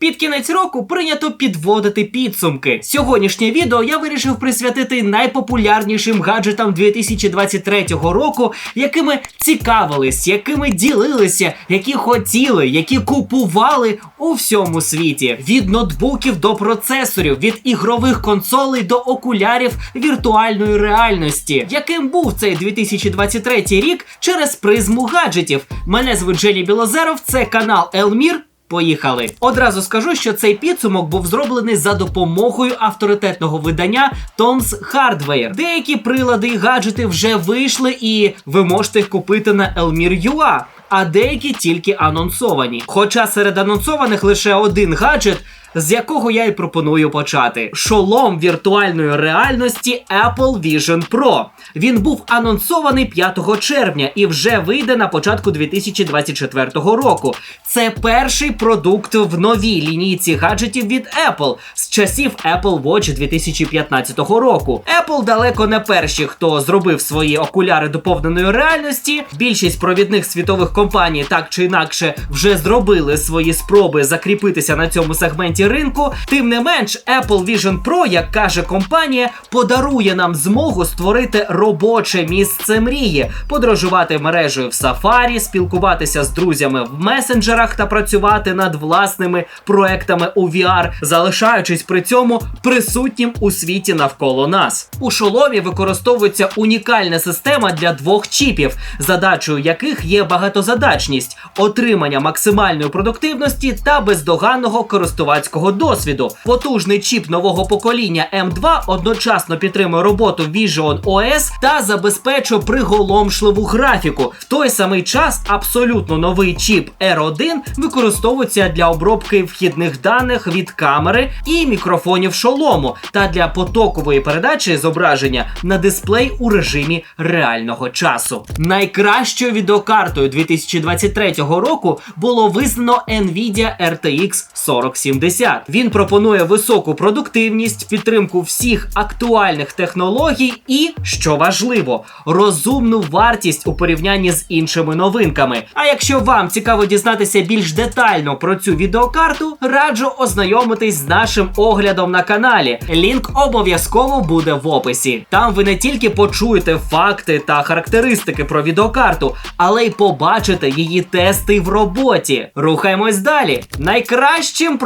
Під кінець року прийнято підводити підсумки. Сьогоднішнє відео я вирішив присвятити найпопулярнішим гаджетам 2023 року, якими цікавились, якими ділилися, які хотіли, які купували у всьому світі. Від ноутбуків до процесорів, від ігрових консолей до окулярів віртуальної реальності. Яким був цей 2023 рік через призму гаджетів? Мене звуть Жені Білозеров, це канал Елмір. Поїхали. Одразу скажу, що цей підсумок був зроблений за допомогою авторитетного видання Tom's Hardware. Деякі прилади і гаджети вже вийшли, і ви можете їх купити на Elmir.ua, а деякі тільки анонсовані. Хоча серед анонсованих лише один гаджет. З якого я й пропоную почати: шолом віртуальної реальності Apple Vision Pro. Він був анонсований 5 червня і вже вийде на початку 2024 року. Це перший продукт в новій лінійці гаджетів від Apple з часів Apple Watch 2015 року. Apple далеко не перші, хто зробив свої окуляри доповненої реальності. Більшість провідних світових компаній так чи інакше вже зробили свої спроби закріпитися на цьому сегменті ринку. Тим не менш, Apple Vision Pro, як каже компанія, подарує нам змогу створити робоче місце мрії, подорожувати мережею в Safari, спілкуватися з друзями в месенджерах та працювати над власними проектами у VR, залишаючись при цьому присутнім у світі навколо нас. У шоломі використовується унікальна система для двох чіпів, задачею яких є багатозадачність, отримання максимальної продуктивності та бездоганного користувацького досвіду. Потужний чіп нового покоління M2 одночасно підтримує роботу Vision OS та забезпечує приголомшливу графіку. В той самий час абсолютно новий чіп R1 використовується для обробки вхідних даних від камери і мікрофонів шолому та для потокової передачі зображення на дисплей у режимі реального часу. Найкращою відеокартою 2023 року було визнано Nvidia RTX 4070. Він пропонує високу продуктивність, підтримку всіх актуальних технологій і, що важливо, розумну вартість у порівнянні з іншими новинками. А якщо вам цікаво дізнатися більш детально про цю відеокарту, раджу ознайомитись з нашим оглядом на каналі. Лінк обов'язково буде в описі. Там ви не тільки почуєте факти та характеристики про відеокарту, але й побачите її тести в роботі. Рухаємось далі. Найкращим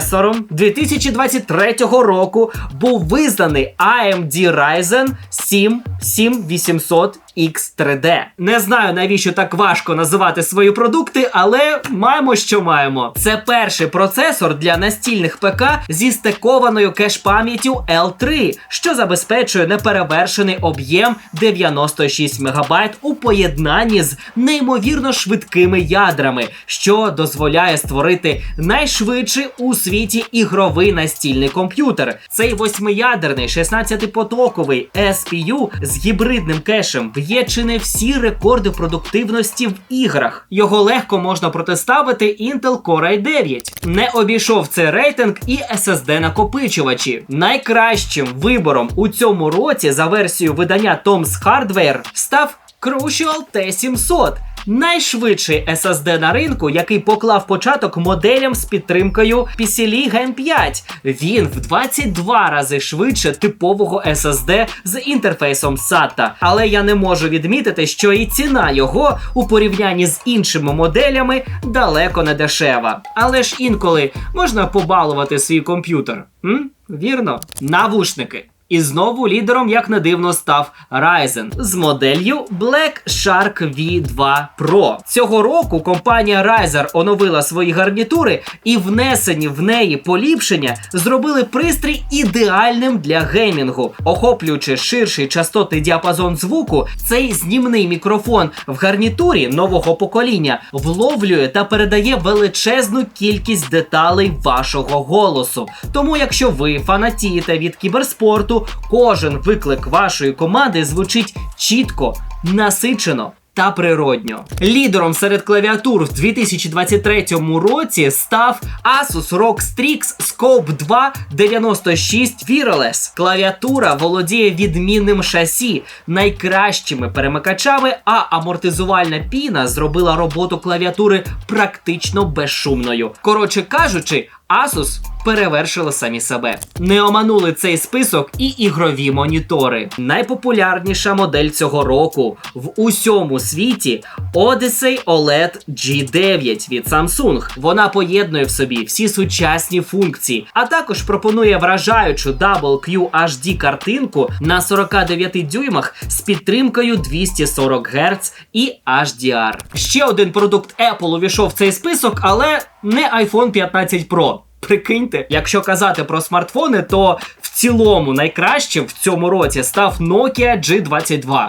процесором 2023 року був визнаний AMD Ryzen 7 7800 X3D. Не знаю, навіщо так важко називати свої продукти, але маємо, що маємо. Це перший процесор для настільних ПК зі стекованою кеш-пам'яттю L3, що забезпечує неперевершений об'єм 96 МБ у поєднанні з неймовірно швидкими ядрами, що дозволяє створити найшвидший у світі ігровий настільний комп'ютер. Цей восьмиядерний 16-потоковий SPU з гібридним кешем б'є чи не всі рекорди продуктивності в іграх. Його легко можна протиставити Intel Core i9. Не обійшов цей рейтинг і SSD накопичувачі. Найкращим вибором у цьому році за версією видання Tom's Hardware став Crucial T700 найшвидший SSD на ринку, який поклав початок моделям з підтримкою PCIe Gen 5. Він в 22 рази швидше типового SSD з інтерфейсом SATA. Але я не можу відмітити, що і ціна його у порівнянні з іншими моделями далеко не дешева. Але ж інколи можна побалувати свій комп'ютер. М? Вірно, навушники. І знову лідером, як не дивно, став Ryzen з моделлю Black Shark V2 Pro. Цього року компанія Razer оновила свої гарнітури і внесені в неї поліпшення зробили пристрій ідеальним для геймінгу, охоплюючи ширший частотний діапазон звуку, цей знімний мікрофон в гарнітурі нового покоління вловлює та передає величезну кількість деталей вашого голосу. Тому, якщо ви фанатієте від кіберспорту, кожен виклик вашої команди звучить чітко, насичено. Та природньо. Лідером серед клавіатур в 2023 році став Asus ROG Strix Scope 2 96 Wireless. Клавіатура володіє відмінним шасі, найкращими перемикачами, а амортизувальна піна зробила роботу клавіатури практично безшумною. Коротше кажучи, Asus перевершили самі себе. Не оманули цей список і ігрові монітори. Найпопулярніша модель цього року в усьому світі Odyssey OLED G9 від Samsung. Вона поєднує в собі всі сучасні функції, а також пропонує вражаючу Double QHD картинку на 49 дюймах з підтримкою 240 Гц і HDR. Ще один продукт Apple увійшов в цей список, але не iPhone 15 Pro. Прикиньте, якщо казати про смартфони, то в цілому найкращим в цьому році став Nokia G22.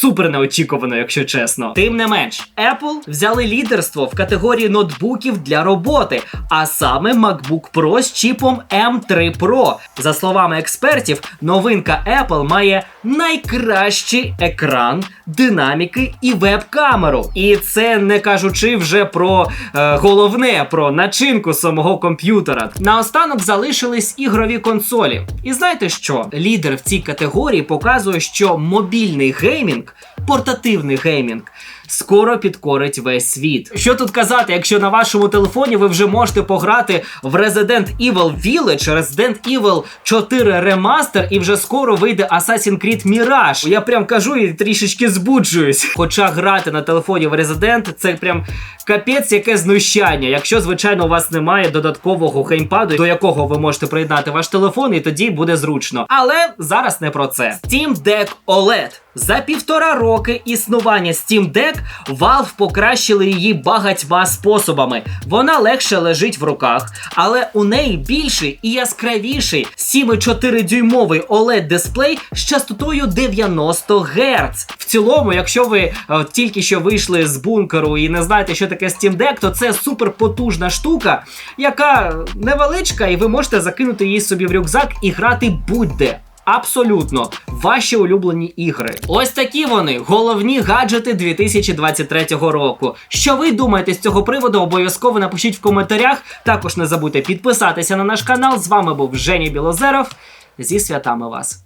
Супер неочікувано, якщо чесно. Тим не менш, Apple взяли лідерство в категорії ноутбуків для роботи, а саме MacBook Pro з чіпом M3 Pro. За словами експертів, новинка Apple має найкращий екран, динаміки і веб-камеру. І це не кажучи вже про е, головне, про начинку самого комп'ютера. Наостанок залишились ігрові консолі. І знаєте що? Лідер в цій категорії показує, що мобільний геймінг, портативний геймінг. Скоро підкорить весь світ. Що тут казати, якщо на вашому телефоні ви вже можете пограти в Resident Evil Village, Resident Evil 4 Remaster і вже скоро вийде Assassin's Creed Mirage. Я прям кажу і трішечки збуджуюсь. Хоча грати на телефоні в Resident це прям капець, яке знущання. Якщо, звичайно, у вас немає додаткового геймпаду, до якого ви можете приєднати ваш телефон, і тоді буде зручно. Але зараз не про це. Steam Deck OLED. За півтора роки існування Steam Deck Valve покращили її багатьма способами. Вона легше лежить в руках, але у неї більший і яскравіший 7,4 дюймовий OLED дисплей з частотою 90 Гц. В цілому, якщо ви е, тільки що вийшли з бункеру і не знаєте, що таке Steam Deck, то це супер потужна штука, яка невеличка, і ви можете закинути її собі в рюкзак і грати будь-де. Абсолютно ваші улюблені ігри. Ось такі вони головні гаджети 2023 року. Що ви думаєте з цього приводу? Обов'язково напишіть в коментарях. Також не забудьте підписатися на наш канал. З вами був Женя Білозеров. Зі святами вас.